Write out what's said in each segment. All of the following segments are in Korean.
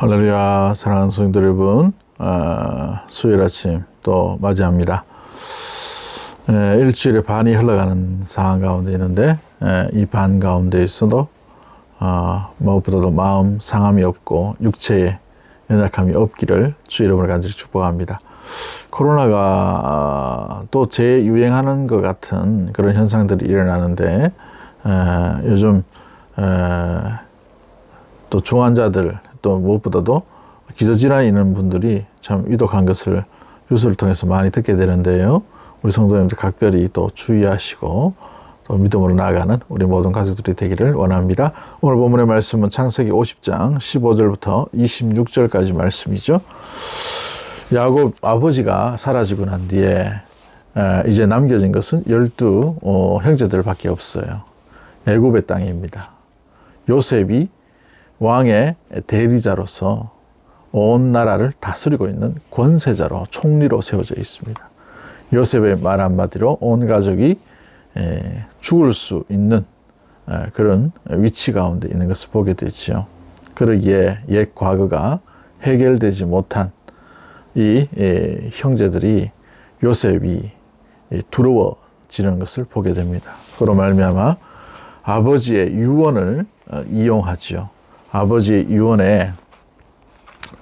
할렐루야 사랑하는 성도들 여러분. 어, 수요일 아침 또 맞이합니다. 에, 일주일에 반이 흘러가는 상황 가운데 있는데 이 반 가운데 있어도 어, 무엇보다도 마음 상함이 없고 육체에 연약함이 없기를 주 이름으로 간절히 축복합니다. 코로나가 어, 또 재유행하는 것 같은 그런 현상들이 일어나는데 에, 요즘 에, 또 중환자들 또 무엇보다도 기저질환이 있는 분들이 참 위독한 것을 뉴스를 통해서 많이 듣게 되는데요. 우리 성도님들 각별히 또 주의하시고 또 믿음으로 나아가는 우리 모든 가족들이 되기를 원합니다. 오늘 본문의 말씀은 창세기 50장 15절부터 26절까지 말씀이죠. 야곱 아버지가 사라지고 난 뒤에 이제 남겨진 것은 열두 어, 형제들밖에 없어요. 애굽의 땅입니다. 요셉이 왕의 대리자로서 온 나라를 다스리고 있는 권세자로 총리로 세워져 있습니다. 요셉의 말 한마디로 온 가족이 죽을 수 있는 그런 위치 가운데 있는 것을 보게 되지요. 그러기에 옛 과거가 해결되지 못한 이 형제들이 요셉이 두려워지는 것을 보게 됩니다. 그로 말미암아 아버지의 유언을 어, 이용하지요. 아버지 유언에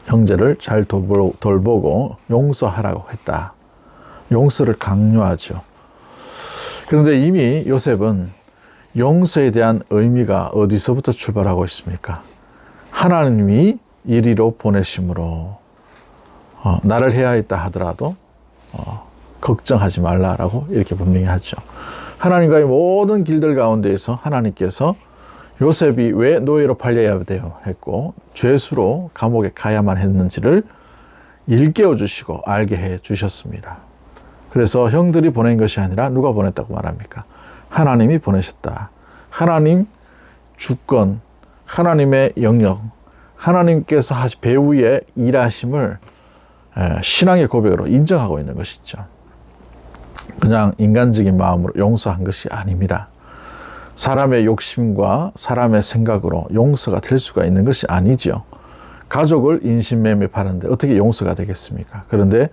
형제를 잘 돌보고 용서하라고 했다. 용서를 강요하죠. 그런데 이미 요셉은 용서에 대한 의미가 어디서부터 출발하고 있습니까? 하나님이 이리로 보내심으로 어, 나를 해야 했다 하더라도 어, 걱정하지 말라라고 이렇게 분명히 하죠. 하나님과의 모든 길들 가운데에서 하나님께서 요셉이 왜 노예로 팔려야 돼요 했고 죄수로 감옥에 가야만 했는지를 일깨워 주시고 알게 해 주셨습니다. 그래서 형들이 보낸 것이 아니라 누가 보냈다고 말합니까? 하나님이 보내셨다. 하나님 주권, 하나님의 영역, 하나님께서 배후에 일하심을 신앙의 고백으로 인정하고 있는 것이죠. 그냥 인간적인 마음으로 용서한 것이 아닙니다. 사람의 욕심과 사람의 생각으로 용서가 될 수가 있는 것이 아니죠. 가족을 인신매매 파는데 어떻게 용서가 되겠습니까? 그런데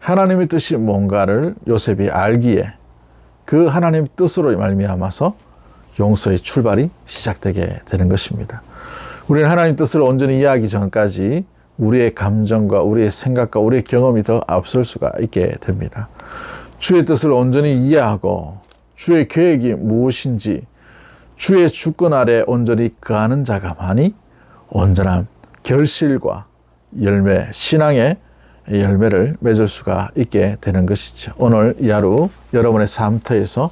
하나님의 뜻이 뭔가를 요셉이 알기에 그 하나님 뜻으로 말미암아서 용서의 출발이 시작되게 되는 것입니다. 우리는 하나님 뜻을 온전히 이해하기 전까지 우리의 감정과 우리의 생각과 우리의 경험이 더 앞설 수가 있게 됩니다. 주의 뜻을 온전히 이해하고 주의 계획이 무엇인지 주의 주권 아래 온전히 거하는 자가만이 온전한 결실과 열매, 신앙의 열매를 맺을 수가 있게 되는 것이죠. 오늘 이 하루 여러분의 삶터에서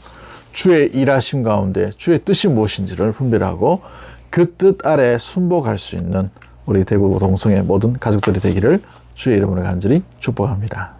주의 일하심 가운데 주의 뜻이 무엇인지를 분별하고 그 뜻 아래 순복할 수 있는 우리 대구 동성의 모든 가족들이 되기를 주의 이름으로 간절히 축복합니다.